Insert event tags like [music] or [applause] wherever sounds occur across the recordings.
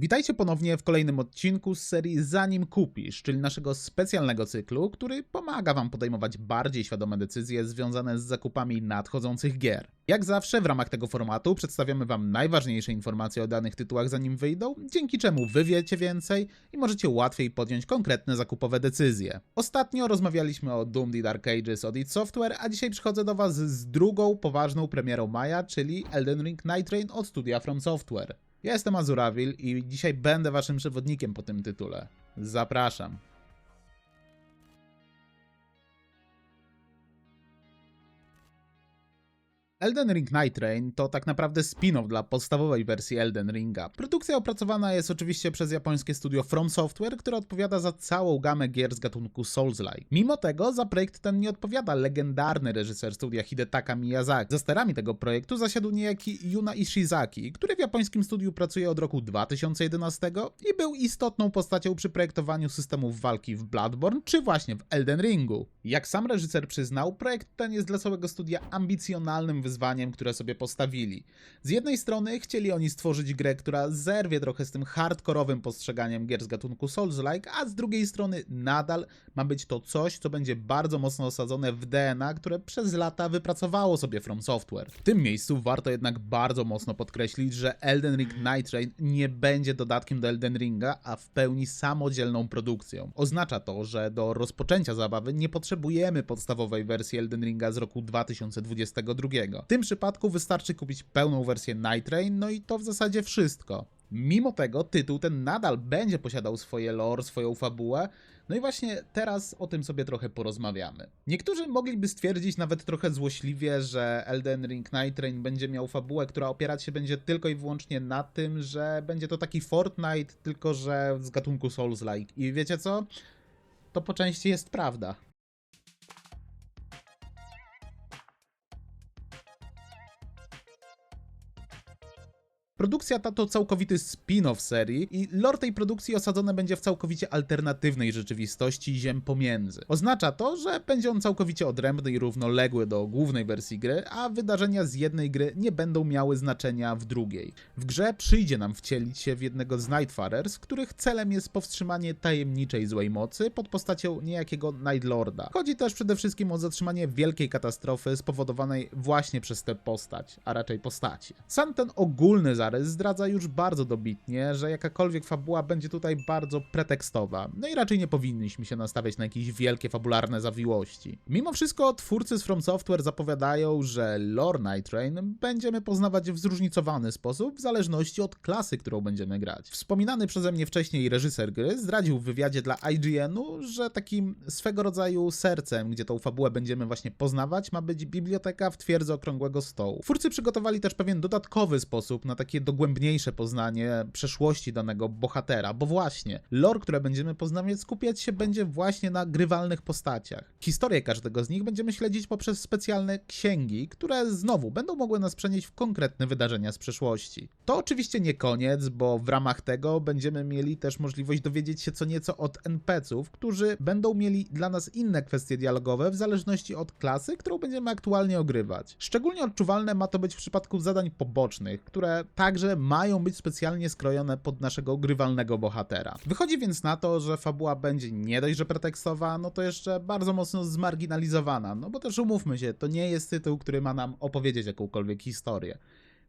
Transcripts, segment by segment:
Witajcie ponownie w kolejnym odcinku z serii Zanim kupisz, czyli naszego specjalnego cyklu, który pomaga Wam podejmować bardziej świadome decyzje związane z zakupami nadchodzących gier. Jak zawsze w ramach tego formatu przedstawiamy Wam najważniejsze informacje o danych tytułach zanim wyjdą, dzięki czemu Wy wiecie więcej i możecie łatwiej podjąć konkretne zakupowe decyzje. Ostatnio rozmawialiśmy o Doom The Dark Ages od id Software, a dzisiaj przychodzę do Was z drugą poważną premierą maja, czyli Elden Ring Night Train od studia From Software. Ja jestem Azurawil i dzisiaj będę waszym przewodnikiem po tym tytule. Zapraszam. Elden Ring Night Train to tak naprawdę spin-off dla podstawowej wersji Elden Ringa. Produkcja opracowana jest oczywiście przez japońskie studio From Software, które odpowiada za całą gamę gier z gatunku Souls-like. Mimo tego za projekt ten nie odpowiada legendarny reżyser studia Hidetaka Miyazaki. Za sterami tego projektu zasiadł niejaki Yuna Ishizaki, który w japońskim studiu pracuje od roku 2011 i był istotną postacią przy projektowaniu systemów walki w Bloodborne czy właśnie w Elden Ringu. Jak sam reżyser przyznał, projekt ten jest dla całego studia ambicjonalnym wyzwaniem, które sobie postawili. Z jednej strony chcieli oni stworzyć grę, która zerwie trochę z tym hardkorowym postrzeganiem gier z gatunku Souls-like, a z drugiej strony nadal ma być to coś, co będzie bardzo mocno osadzone w DNA, które przez lata wypracowało sobie From Software. W tym miejscu warto jednak bardzo mocno podkreślić, że Elden Ring Night Train nie będzie dodatkiem do Elden Ringa, a w pełni samodzielną produkcją. Oznacza to, że do rozpoczęcia zabawy nie potrzebujemy podstawowej wersji Elden Ringa z roku 2022. W tym przypadku wystarczy kupić pełną wersję Night Train, no i to w zasadzie wszystko. Mimo tego tytuł ten nadal będzie posiadał swoje lore, swoją fabułę, no i właśnie teraz o tym sobie trochę porozmawiamy. Niektórzy mogliby stwierdzić nawet trochę złośliwie, że Elden Ring Night Train będzie miał fabułę, która opierać się będzie tylko i wyłącznie na tym, że będzie to taki Fortnite, tylko że z gatunku Souls-like. I wiecie co? To po części jest prawda. Produkcja ta to całkowity spin-off serii i lore tej produkcji osadzone będzie w całkowicie alternatywnej rzeczywistości ziem pomiędzy. Oznacza to, że będzie on całkowicie odrębny i równoległy do głównej wersji gry, a wydarzenia z jednej gry nie będą miały znaczenia w drugiej. W grze przyjdzie nam wcielić się w jednego z Nightfarers, których celem jest powstrzymanie tajemniczej złej mocy pod postacią niejakiego Nightlorda. Chodzi też przede wszystkim o zatrzymanie wielkiej katastrofy spowodowanej właśnie przez tę postać, a raczej postacie. Sam ten ogólny zarys zdradza już bardzo dobitnie, że jakakolwiek fabuła będzie tutaj bardzo pretekstowa, no i raczej nie powinniśmy się nastawiać na jakieś wielkie fabularne zawiłości. Mimo wszystko twórcy z From Software zapowiadają, że lore Night Train będziemy poznawać w zróżnicowany sposób w zależności od klasy, którą będziemy grać. Wspominany przeze mnie wcześniej reżyser gry zdradził w wywiadzie dla IGN-u, że takim swego rodzaju sercem, gdzie tą fabułę będziemy właśnie poznawać, ma być biblioteka w twierdzy okrągłego stołu. Twórcy przygotowali też pewien dodatkowy sposób na takie dogłębniejsze poznanie przeszłości danego bohatera, bo właśnie lore, które będziemy poznawać, skupiać się będzie właśnie na grywalnych postaciach. Historię każdego z nich będziemy śledzić poprzez specjalne księgi, które znowu będą mogły nas przenieść w konkretne wydarzenia z przeszłości. To oczywiście nie koniec, bo w ramach tego będziemy mieli też możliwość dowiedzieć się co nieco od NPC-ów, którzy będą mieli dla nas inne kwestie dialogowe w zależności od klasy, którą będziemy aktualnie ogrywać. Szczególnie odczuwalne ma to być w przypadku zadań pobocznych, które także mają być specjalnie skrojone pod naszego grywalnego bohatera. Wychodzi więc na to, że fabuła będzie nie dość, że pretekstowa, no to jeszcze bardzo mocno zmarginalizowana, no bo też umówmy się, to nie jest tytuł, który ma nam opowiedzieć jakąkolwiek historię.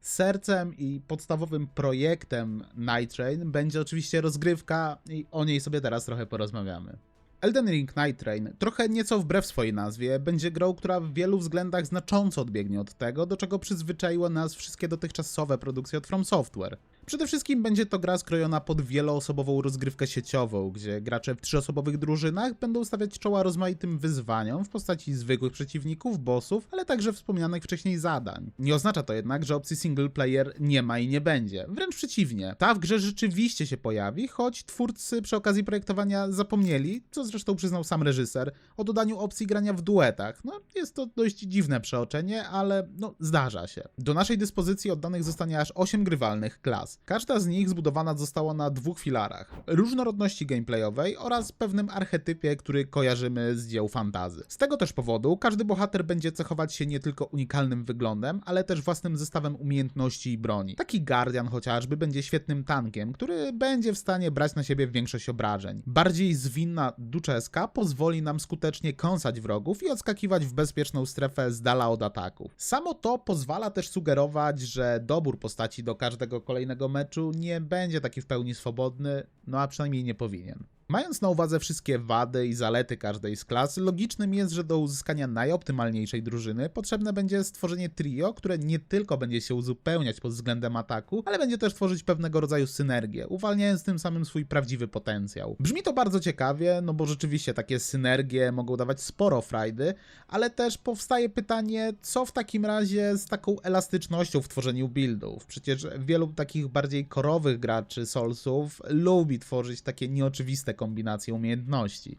Sercem i podstawowym projektem Night Train będzie oczywiście rozgrywka i o niej sobie teraz trochę porozmawiamy. Elden Ring Night Train, trochę nieco wbrew swojej nazwie, będzie grą, która w wielu względach znacząco odbiegnie od tego, do czego przyzwyczaiły nas wszystkie dotychczasowe produkcje od From Software. Przede wszystkim będzie to gra skrojona pod wieloosobową rozgrywkę sieciową, gdzie gracze w trzyosobowych drużynach będą stawiać czoła rozmaitym wyzwaniom w postaci zwykłych przeciwników, bossów, ale także wspomnianych wcześniej zadań. Nie oznacza to jednak, że opcji single player nie ma i nie będzie. Wręcz przeciwnie. Ta w grze rzeczywiście się pojawi, choć twórcy przy okazji projektowania zapomnieli, co zresztą przyznał sam reżyser, o dodaniu opcji grania w duetach. No, jest to dość dziwne przeoczenie, ale no, zdarza się. Do naszej dyspozycji oddanych zostanie aż 8 grywalnych klas. Każda z nich zbudowana została na dwóch filarach: różnorodności gameplayowej oraz pewnym archetypie, który kojarzymy z dzieł fantazy. Z tego też powodu każdy bohater będzie cechować się nie tylko unikalnym wyglądem, ale też własnym zestawem umiejętności i broni. Taki Guardian chociażby będzie świetnym tankiem, który będzie w stanie brać na siebie większość obrażeń. Bardziej zwinna Duczeska pozwoli nam skutecznie kąsać wrogów i odskakiwać w bezpieczną strefę z dala od ataków. Samo to pozwala też sugerować, że dobór postaci do każdego kolejnego meczu nie będzie taki w pełni swobodny, no a przynajmniej nie powinien. Mając na uwadze wszystkie wady i zalety każdej z klas, logicznym jest, że do uzyskania najoptymalniejszej drużyny potrzebne będzie stworzenie trio, które nie tylko będzie się uzupełniać pod względem ataku, ale będzie też tworzyć pewnego rodzaju synergię, uwalniając tym samym swój prawdziwy potencjał. Brzmi to bardzo ciekawie, no bo rzeczywiście takie synergie mogą dawać sporo frajdy, ale też powstaje pytanie, co w takim razie z taką elastycznością w tworzeniu buildów? Przecież wielu takich bardziej korowych graczy Soulsów lubi tworzyć takie nieoczywiste kombinacje umiejętności.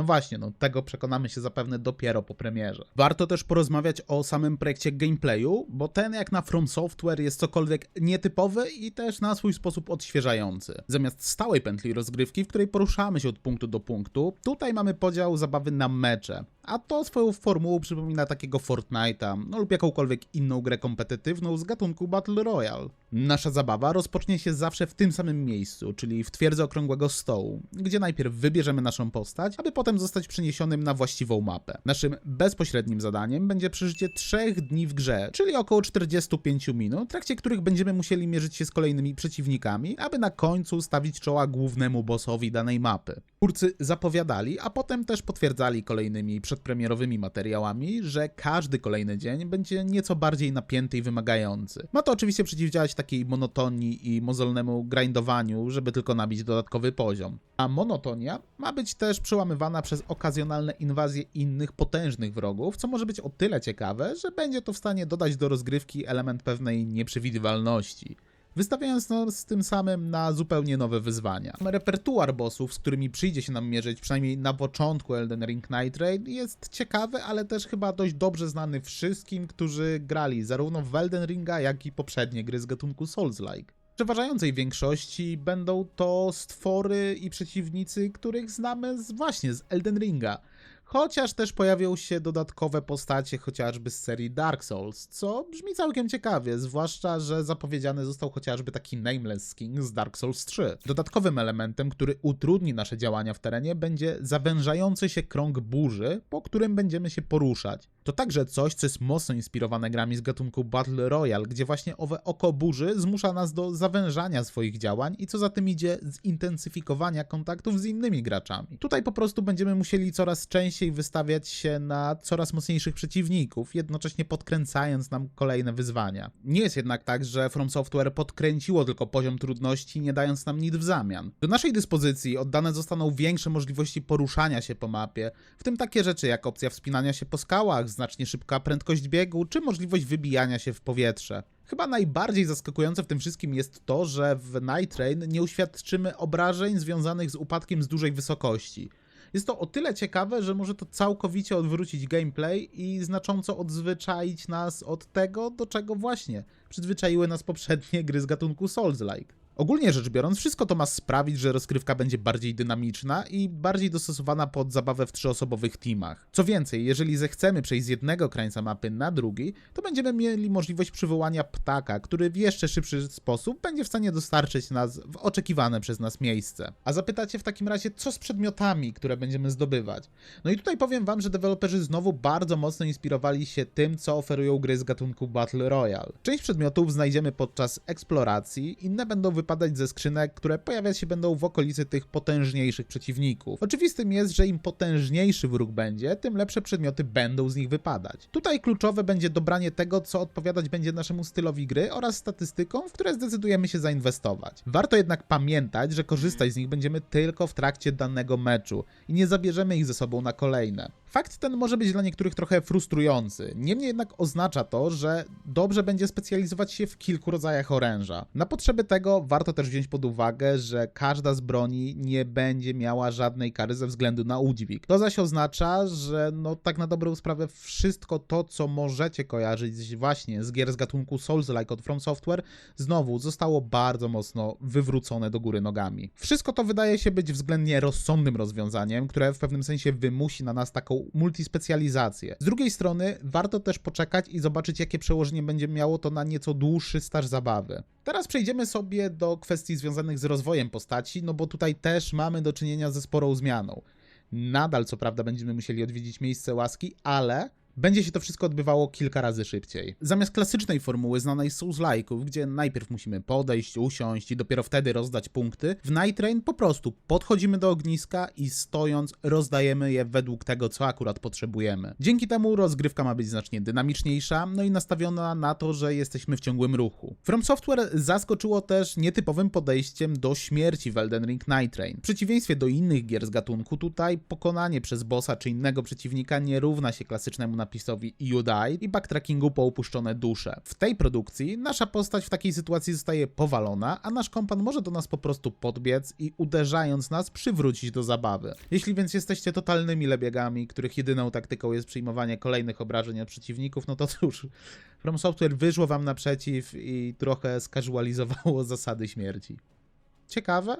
No właśnie, no tego przekonamy się zapewne dopiero po premierze. Warto też porozmawiać o samym projekcie gameplayu, bo ten jak na From Software jest cokolwiek nietypowy i też na swój sposób odświeżający. Zamiast stałej pętli rozgrywki, w której poruszamy się od punktu do punktu, tutaj mamy podział zabawy na mecze. A to swoją formułą przypomina takiego Fortnite'a, no lub jakąkolwiek inną grę kompetytywną z gatunku Battle Royale. Nasza zabawa rozpocznie się zawsze w tym samym miejscu, czyli w twierdzy okrągłego stołu, gdzie najpierw wybierzemy naszą postać, aby potem zostać przeniesionym na właściwą mapę. Naszym bezpośrednim zadaniem będzie przeżycie 3 dni w grze, czyli około 45 minut, w trakcie których będziemy musieli mierzyć się z kolejnymi przeciwnikami, aby na końcu stawić czoła głównemu bossowi danej mapy. Twórcy zapowiadali, a potem też potwierdzali kolejnymi przedpremierowymi materiałami, że każdy kolejny dzień będzie nieco bardziej napięty i wymagający. Ma to oczywiście przeciwdziałać takiej monotonii i mozolnemu grindowaniu, żeby tylko nabić dodatkowy poziom. A monotonia ma być też przełamywana przez okazjonalne inwazje innych potężnych wrogów, co może być o tyle ciekawe, że będzie to w stanie dodać do rozgrywki element pewnej nieprzewidywalności wystawiając nas tym samym na zupełnie nowe wyzwania. Repertuar bossów, z którymi przyjdzie się nam mierzyć, przynajmniej na początku Elden Ring Night Raid, jest ciekawy, ale też chyba dość dobrze znany wszystkim, którzy grali zarówno w Elden Ringa, jak i poprzednie gry z gatunku Souls-like. Przeważającej większości będą to stwory i przeciwnicy, których znamy z, właśnie z Elden Ringa. Chociaż też pojawią się dodatkowe postacie, chociażby z serii Dark Souls, co brzmi całkiem ciekawie, zwłaszcza, że zapowiedziany został chociażby taki Nameless Skin z Dark Souls 3. Dodatkowym elementem, który utrudni nasze działania w terenie, będzie zawężający się krąg burzy, po którym będziemy się poruszać. To także coś, co jest mocno inspirowane grami z gatunku Battle Royale, gdzie właśnie owe oko burzy zmusza nas do zawężania swoich działań i co za tym idzie, zintensyfikowania kontaktów z innymi graczami. Tutaj po prostu będziemy musieli coraz częściej wystawiać się na coraz mocniejszych przeciwników, jednocześnie podkręcając nam kolejne wyzwania. Nie jest jednak tak, że From Software podkręciło tylko poziom trudności, nie dając nam nic w zamian. Do naszej dyspozycji oddane zostaną większe możliwości poruszania się po mapie, w tym takie rzeczy jak opcja wspinania się po skałach, znacznie szybka prędkość biegu, czy możliwość wybijania się w powietrze. Chyba najbardziej zaskakujące w tym wszystkim jest to, że w Night Train nie uświadczymy obrażeń związanych z upadkiem z dużej wysokości. Jest to o tyle ciekawe, że może to całkowicie odwrócić gameplay i znacząco odzwyczaić nas od tego, do czego właśnie przyzwyczaiły nas poprzednie gry z gatunku Souls-like. Ogólnie rzecz biorąc, wszystko to ma sprawić, że rozgrywka będzie bardziej dynamiczna i bardziej dostosowana pod zabawę w trzyosobowych teamach. Co więcej, jeżeli zechcemy przejść z jednego krańca mapy na drugi, to będziemy mieli możliwość przywołania ptaka, który w jeszcze szybszy sposób będzie w stanie dostarczyć nas w oczekiwane przez nas miejsce. A zapytacie w takim razie, co z przedmiotami, które będziemy zdobywać? No i tutaj powiem wam, że deweloperzy znowu bardzo mocno inspirowali się tym, co oferują gry z gatunku Battle Royale. Część przedmiotów znajdziemy podczas eksploracji, inne będą wypadać ze skrzynek, które pojawiać się będą w okolicy tych potężniejszych przeciwników. Oczywistym jest, że im potężniejszy wróg będzie, tym lepsze przedmioty będą z nich wypadać. Tutaj kluczowe będzie dobranie tego, co odpowiadać będzie naszemu stylowi gry oraz statystykom, w które zdecydujemy się zainwestować. Warto jednak pamiętać, że korzystać z nich będziemy tylko w trakcie danego meczu i nie zabierzemy ich ze sobą na kolejne. Fakt ten może być dla niektórych trochę frustrujący, niemniej jednak oznacza to, że dobrze będzie specjalizować się w kilku rodzajach oręża. Na potrzeby tego warto też wziąć pod uwagę, że każda z broni nie będzie miała żadnej kary ze względu na udźwig. To zaś oznacza, że no tak na dobrą sprawę wszystko to, co możecie kojarzyć właśnie z gier z gatunku Souls-like od From Software, znowu zostało bardzo mocno wywrócone do góry nogami. Wszystko to wydaje się być względnie rozsądnym rozwiązaniem, które w pewnym sensie wymusi na nas taką multispecjalizację. Z drugiej strony warto też poczekać i zobaczyć, jakie przełożenie będzie miało to na nieco dłuższy staż zabawy. Teraz przejdziemy sobie do kwestii związanych z rozwojem postaci, no bo tutaj też mamy do czynienia ze sporą zmianą. Nadal, co prawda, będziemy musieli odwiedzić miejsce łaski, ale będzie się to wszystko odbywało kilka razy szybciej. Zamiast klasycznej formuły znanej z Souls-like'ów, gdzie najpierw musimy podejść, usiąść i dopiero wtedy rozdać punkty, w Night Rain po prostu podchodzimy do ogniska i stojąc rozdajemy je według tego, co akurat potrzebujemy. Dzięki temu rozgrywka ma być znacznie dynamiczniejsza, no i nastawiona na to, że jesteśmy w ciągłym ruchu. From Software zaskoczyło też nietypowym podejściem do śmierci w Elden Ring Night Rain. W przeciwieństwie do innych gier z gatunku, tutaj pokonanie przez bossa czy innego przeciwnika nie równa się klasycznemu napisowi You died i backtrackingu po upuszczone dusze. W tej produkcji nasza postać w takiej sytuacji zostaje powalona, a nasz kompan może do nas po prostu podbiec i uderzając nas przywrócić do zabawy. Jeśli więc jesteście totalnymi lebiegami, których jedyną taktyką jest przyjmowanie kolejnych obrażeń od przeciwników, no to cóż, From Software wyszło wam naprzeciw i trochę skazualizowało [laughs] zasady śmierci. Ciekawe?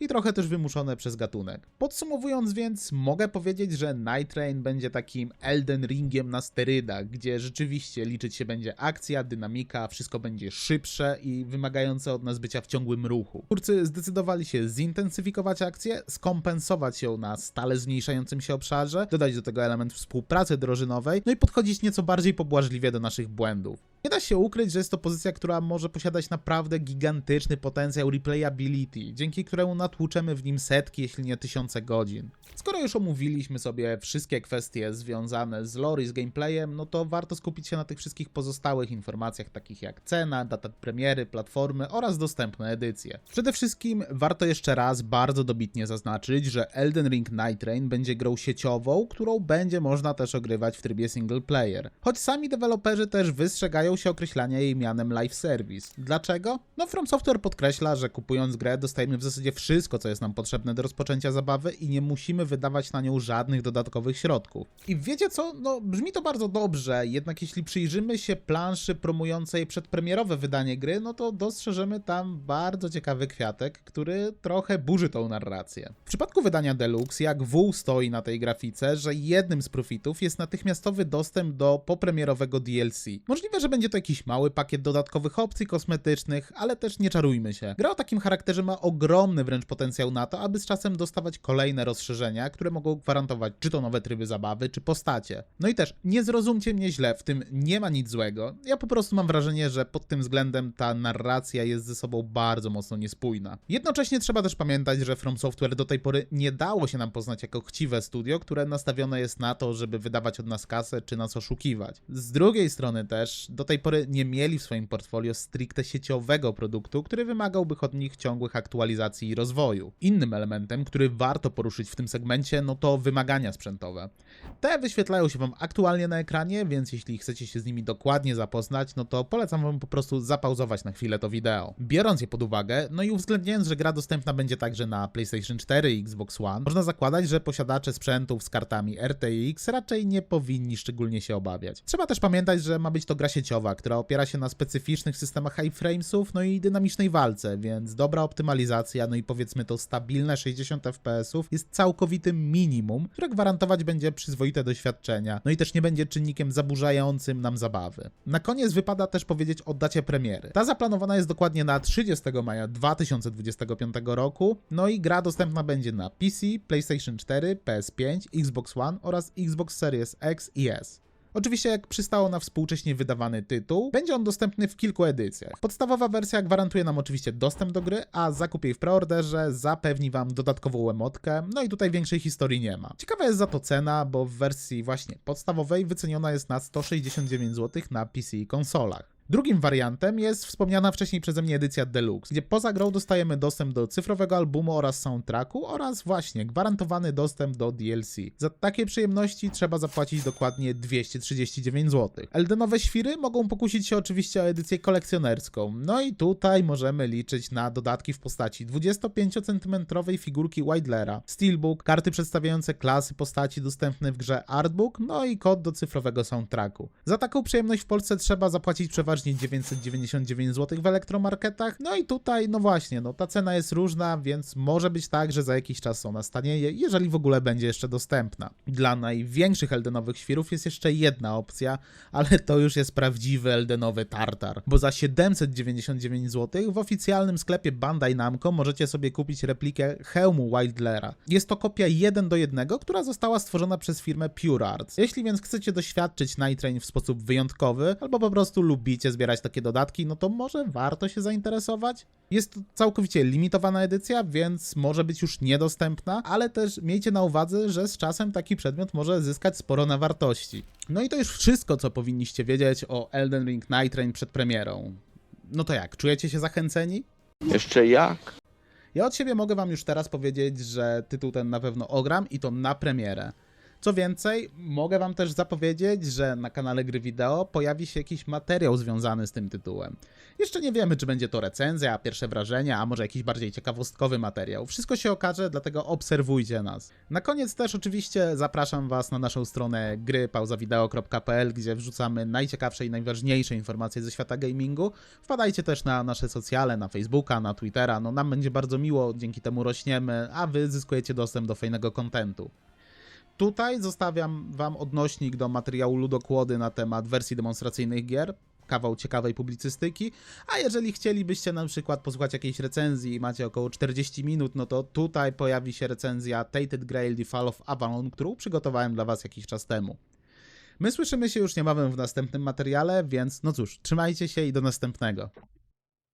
I trochę też wymuszone przez gatunek. Podsumowując więc, mogę powiedzieć, że Night Rain będzie takim Elden Ringiem na sterydach, gdzie rzeczywiście liczyć się będzie akcja, dynamika, wszystko będzie szybsze i wymagające od nas bycia w ciągłym ruchu. Twórcy zdecydowali się zintensyfikować akcję, skompensować ją na stale zmniejszającym się obszarze, dodać do tego element współpracy drużynowej, no i podchodzić nieco bardziej pobłażliwie do naszych błędów. Nie da się ukryć, że jest to pozycja, która może posiadać naprawdę gigantyczny potencjał replayability, dzięki któremu natłuczemy w nim setki, jeśli nie tysiące godzin. Skoro już omówiliśmy sobie wszystkie kwestie związane z lore i z gameplayem, no to warto skupić się na tych wszystkich pozostałych informacjach, takich jak cena, data premiery, platformy oraz dostępne edycje. Przede wszystkim warto jeszcze raz bardzo dobitnie zaznaczyć, że Elden Ring Night Rain będzie grą sieciową, którą będzie można też ogrywać w trybie single player. Choć sami deweloperzy też wystrzegają się określania jej mianem live service. Dlaczego? No From Software podkreśla, że kupując grę dostajemy w zasadzie wszystko, co jest nam potrzebne do rozpoczęcia zabawy i nie musimy wydawać na nią żadnych dodatkowych środków. I wiecie co? No brzmi to bardzo dobrze, jednak jeśli przyjrzymy się planszy promującej przedpremierowe wydanie gry, no to dostrzeżemy tam bardzo ciekawy kwiatek, który trochę burzy tą narrację. W przypadku wydania Deluxe, jak wół stoi na tej grafice, że jednym z profitów jest natychmiastowy dostęp do popremierowego DLC. Możliwe, że będzie to jakiś mały pakiet dodatkowych opcji kosmetycznych, ale też nie czarujmy się. Gra o takim charakterze ma ogromny wręcz potencjał na to, aby z czasem dostawać kolejne rozszerzenia, które mogą gwarantować czy to nowe tryby zabawy, czy postacie. No i też, nie zrozumcie mnie źle, w tym nie ma nic złego. Ja po prostu mam wrażenie, że pod tym względem ta narracja jest ze sobą bardzo mocno niespójna. Jednocześnie trzeba też pamiętać, że From Software do tej pory nie dało się nam poznać jako chciwe studio, które nastawione jest na to, żeby wydawać od nas kasę, czy nas oszukiwać. Z drugiej strony też, do tej pory nie mieli w swoim portfolio stricte sieciowego produktu, który wymagałby od nich ciągłych aktualizacji i rozwoju. Innym elementem, który warto poruszyć w tym segmencie, no to wymagania sprzętowe. Te wyświetlają się Wam aktualnie na ekranie, więc jeśli chcecie się z nimi dokładnie zapoznać, no to polecam Wam po prostu zapauzować na chwilę to wideo. Biorąc je pod uwagę, no i uwzględniając, że gra dostępna będzie także na PlayStation 4 i Xbox One, można zakładać, że posiadacze sprzętów z kartami RTX raczej nie powinni szczególnie się obawiać. Trzeba też pamiętać, że ma być to gra sieciowa, która opiera się na specyficznych systemach iframesów, no i dynamicznej walce, więc dobra optymalizacja, no i powiedzmy to stabilne 60 fps jest całkowitym minimum, które gwarantować będzie przyzwoite doświadczenia, no i też nie będzie czynnikiem zaburzającym nam zabawy. Na koniec wypada też powiedzieć o dacie premiery. Ta zaplanowana jest dokładnie na 30 maja 2025 roku, no i gra dostępna będzie na PC, PlayStation 4, PS5, Xbox One oraz Xbox Series X i S. Oczywiście, jak przystało na współcześnie wydawany tytuł, będzie on dostępny w kilku edycjach. Podstawowa wersja gwarantuje nam oczywiście dostęp do gry, a zakup jej w preorderze zapewni wam dodatkową emotkę, no i tutaj większej historii nie ma. Ciekawa jest za to cena, bo w wersji właśnie podstawowej wyceniona jest na 169 zł na PC i konsolach. Drugim wariantem jest wspomniana wcześniej przeze mnie edycja Deluxe, gdzie poza grą dostajemy dostęp do cyfrowego albumu oraz soundtracku oraz właśnie gwarantowany dostęp do DLC. Za takie przyjemności trzeba zapłacić dokładnie 239 zł. Eldenowe świry mogą pokusić się oczywiście o edycję kolekcjonerską. No i tutaj możemy liczyć na dodatki w postaci 25 cm figurki Widlera, Steelbook, karty przedstawiające klasy postaci dostępne w grze Artbook, no i kod do cyfrowego soundtracku. Za taką przyjemność w Polsce trzeba zapłacić przeważnie 999 zł w elektromarketach. No i tutaj, no właśnie, no ta cena jest różna, więc może być tak, że za jakiś czas ona stanieje, jeżeli w ogóle będzie jeszcze dostępna. Dla największych Eldenowych świrów jest jeszcze jedna opcja, ale to już jest prawdziwy Eldenowy tartar, bo za 799 zł w oficjalnym sklepie Bandai Namco możecie sobie kupić replikę hełmu Wildlera. Jest to kopia 1 do 1, która została stworzona przez firmę Pure Arts. Jeśli więc chcecie doświadczyć Night Train w sposób wyjątkowy, albo po prostu lubicie zbierać takie dodatki, no to może warto się zainteresować. Jest to całkowicie limitowana edycja, więc może być już niedostępna, ale też miejcie na uwadze, że z czasem taki przedmiot może zyskać sporo na wartości. No i to już wszystko, co powinniście wiedzieć o Elden Ring Night Train przed premierą. No to jak, czujecie się zachęceni? Jeszcze jak? Ja od siebie mogę wam już teraz powiedzieć, że tytuł ten na pewno ogram i to na premierę. Co więcej, mogę wam też zapowiedzieć, że na kanale Gry Wideo pojawi się jakiś materiał związany z tym tytułem. Jeszcze nie wiemy, czy będzie to recenzja, pierwsze wrażenia, a może jakiś bardziej ciekawostkowy materiał. Wszystko się okaże, dlatego obserwujcie nas. Na koniec też oczywiście zapraszam was na naszą stronę grypauzawideo.pl, gdzie wrzucamy najciekawsze i najważniejsze informacje ze świata gamingu. Wpadajcie też na nasze socjale, na Facebooka, na Twittera, no nam będzie bardzo miło, dzięki temu rośniemy, a wy zyskujecie dostęp do fajnego kontentu. Tutaj zostawiam Wam odnośnik do materiału Ludokłody na temat wersji demonstracyjnych gier, kawał ciekawej publicystyki, a jeżeli chcielibyście na przykład posłuchać jakiejś recenzji i macie około 40 minut, no to tutaj pojawi się recenzja Tainted Grail The Fall of Avalon, którą przygotowałem dla Was jakiś czas temu. My słyszymy się już niebawem w następnym materiale, więc no cóż, trzymajcie się i do następnego.